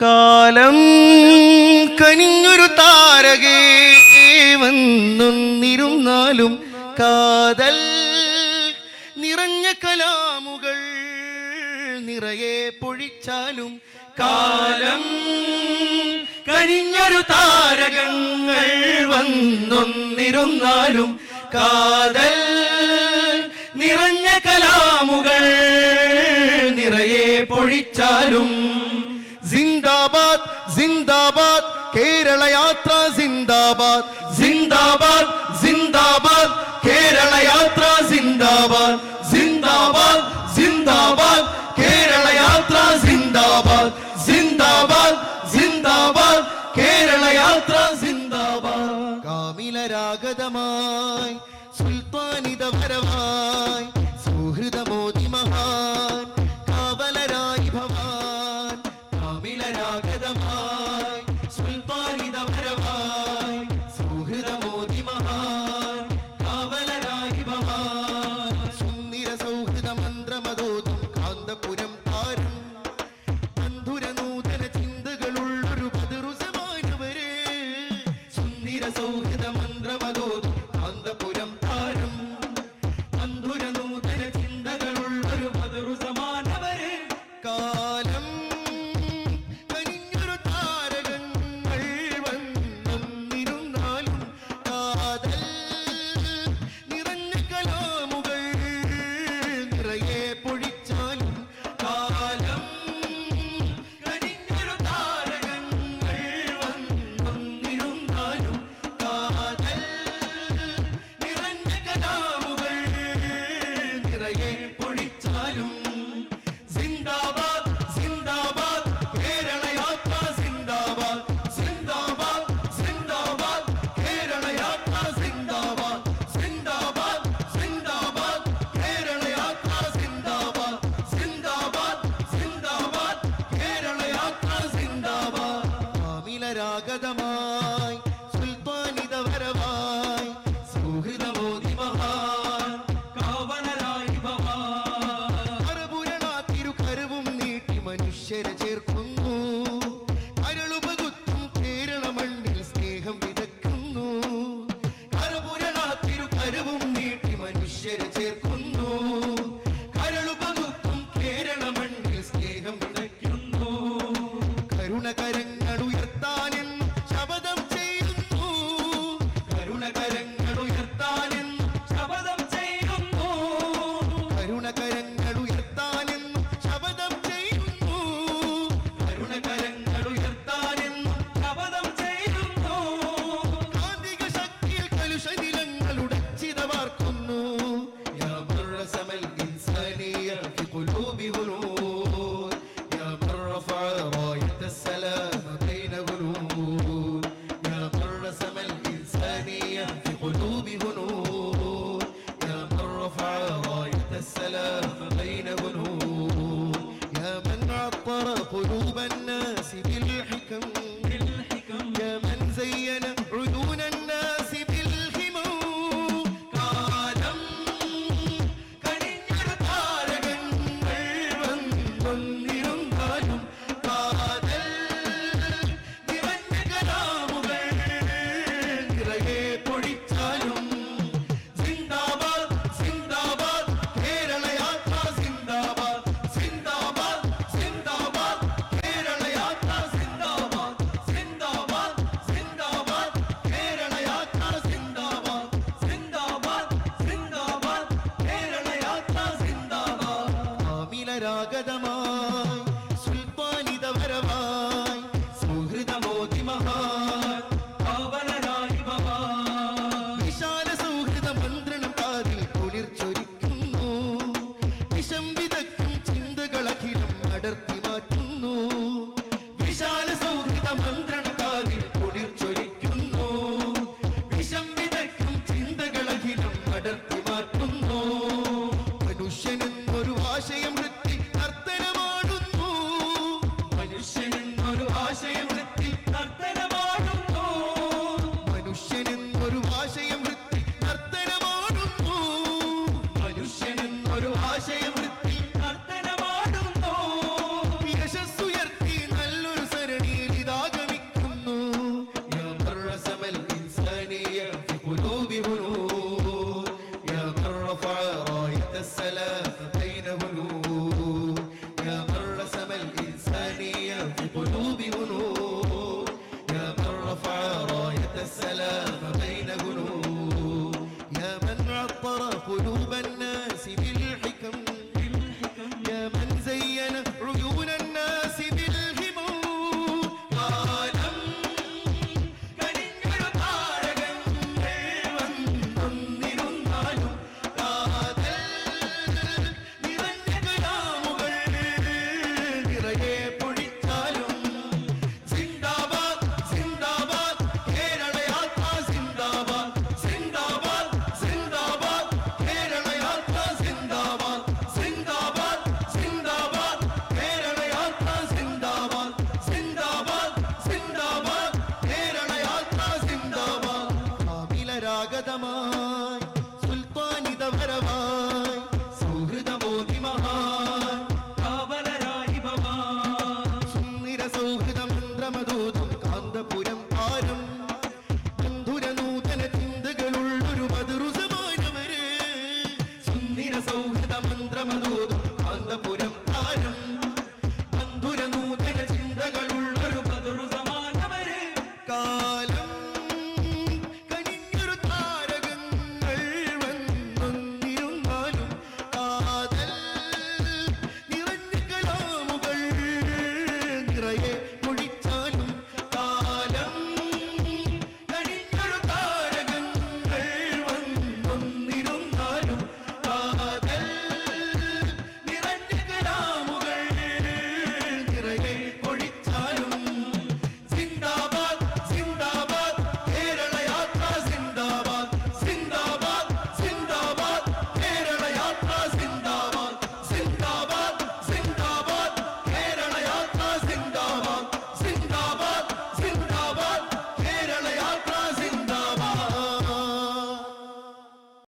കാലം കനിഞ്ഞൊരു താരകേ വന്നൊന്നിരുന്നാലും കാതൽ നിറഞ്ഞ കലാമുകൾ നിറയെ പൊഴിച്ചാലും കാലം കനിഞ്ഞൊരു താരകങ്ങൾ വന്നൊന്നിരുന്നാലും കാതൽ നിറഞ്ഞ കലാമുകൾ നിറയെ പൊഴിച്ചാലും ஜிந்தாபாத் ஜிந்தாபாத் கேரள யாத்ரா ஜிந்தாபாத். ஜிந்தாபாத் ஜிந்தாபாத் கேரள யாத்ரா ஜிந்தாபாத். ஜிந்தாபாத் ஜிந்தாபாத் கேரள யாத்ரா ஜிந்தாபாத். ஜிந்தாபாத் ஜிந்தாபாத் கேரள யாத்ரா ஜிந்தாபாத். காமில ராகதமாய் சுல்தானித வரவ உயர்த்தானே? كبر قلوبا 哥的梦。